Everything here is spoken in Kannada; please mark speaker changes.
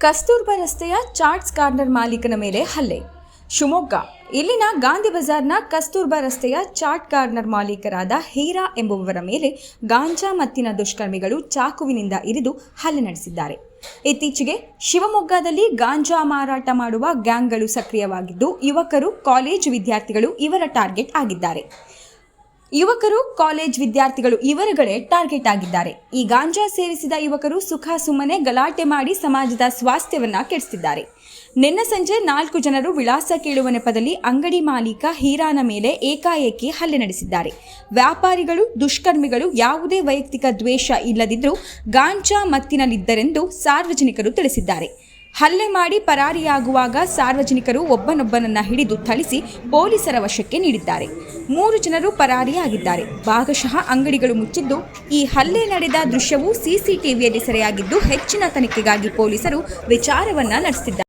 Speaker 1: ಕಸ್ತೂರ್ಬಾ ರಸ್ತೆಯ ಚಾಟ್ಸ್ ಕಾರ್ನರ್ ಮಾಲೀಕನ ಮೇಲೆ ಹಲ್ಲೆ. ಶಿವಮೊಗ್ಗ. ಇಲ್ಲಿನ ಗಾಂಧಿ ಬಜಾರ್ನ ಕಸ್ತೂರ್ಬಾ ರಸ್ತೆಯ ಚಾಟ್ ಕಾರ್ನರ್ ಮಾಲೀಕರಾದ ಹೀರಾ ಎಂಬುವವರ ಮೇಲೆ ಗಾಂಜಾ ಮತ್ತಿನ ದುಷ್ಕರ್ಮಿಗಳು ಚಾಕುವಿನಿಂದ ಇರಿದು ಹಲ್ಲೆ ನಡೆಸಿದ್ದಾರೆ. ಇತ್ತೀಚೆಗೆ ಶಿವಮೊಗ್ಗದಲ್ಲಿ ಗಾಂಜಾ ಮಾರಾಟ ಮಾಡುವ ಗ್ಯಾಂಗ್ಗಳು ಸಕ್ರಿಯವಾಗಿದ್ದು, ಯುವಕರು ಕಾಲೇಜು ವಿದ್ಯಾರ್ಥಿಗಳು ಇವರ ಟಾರ್ಗೆಟ್ ಆಗಿದ್ದಾರೆ. ಯುವಕರು, ಕಾಲೇಜ್ ವಿದ್ಯಾರ್ಥಿಗಳು ಇವರುಗಳೇ ಟಾರ್ಗೆಟ್ ಆಗಿದ್ದಾರೆ. ಈ ಗಾಂಜಾ ಸೇವಿಸಿದ ಯುವಕರು ಸುಖ ಸುಮ್ಮನೆ ಗಲಾಟೆ ಮಾಡಿ ಸಮಾಜದ ಸ್ವಾಸ್ಥ್ಯವನ್ನ ಕೆಡಿಸಿದ್ದಾರೆ ನಿನ್ನೆ ಸಂಜೆ ನಾಲ್ಕು ಜನರು ವಿಳಾಸ ಕೇಳುವ ನೆಪದಲ್ಲಿ ಅಂಗಡಿ ಮಾಲೀಕ ಹೀರಾನ ಮೇಲೆ ಏಕಾಏಕಿ ಹಲ್ಲೆ ನಡೆಸಿದ್ದಾರೆ. ವ್ಯಾಪಾರಿಗಳು, ದುಷ್ಕರ್ಮಿಗಳು ಯಾವುದೇ ವೈಯಕ್ತಿಕ ದ್ವೇಷ ಇಲ್ಲದಿದ್ದರೂ ಗಾಂಜಾ ಮತ್ತಿನಲ್ಲಿದ್ದರೆಂದು ಸಾರ್ವಜನಿಕರು ತಿಳಿಸಿದ್ದಾರೆ. ಹಲ್ಲೆ ಮಾಡಿ ಪರಾರಿಯಾಗುವಾಗ ಸಾರ್ವಜನಿಕರು ಒಬ್ಬನೊಬ್ಬನನ್ನ ಹಿಡಿದು ಥಳಿಸಿ ಪೊಲೀಸರ ವಶಕ್ಕೆ ನೀಡಿದ್ದಾರೆ. ಮೂರು ಜನರು ಪರಾರಿಯಾಗಿದ್ದಾರೆ. ಭಾಗಶಃ ಅಂಗಡಿಗಳು ಮುಚ್ಚಿದ್ದು, ಈ ಹಲ್ಲೆ ನಡೆದ ದೃಶ್ಯವು ಸಿಸಿಟಿವಿಯಲ್ಲಿ ಸೆರೆಯಾಗಿದ್ದು, ಹೆಚ್ಚಿನ ತನಿಖೆಗಾಗಿ ಪೊಲೀಸರು ವಿಚಾರವನ್ನ ನಡೆಸಿದ್ದಾರೆ.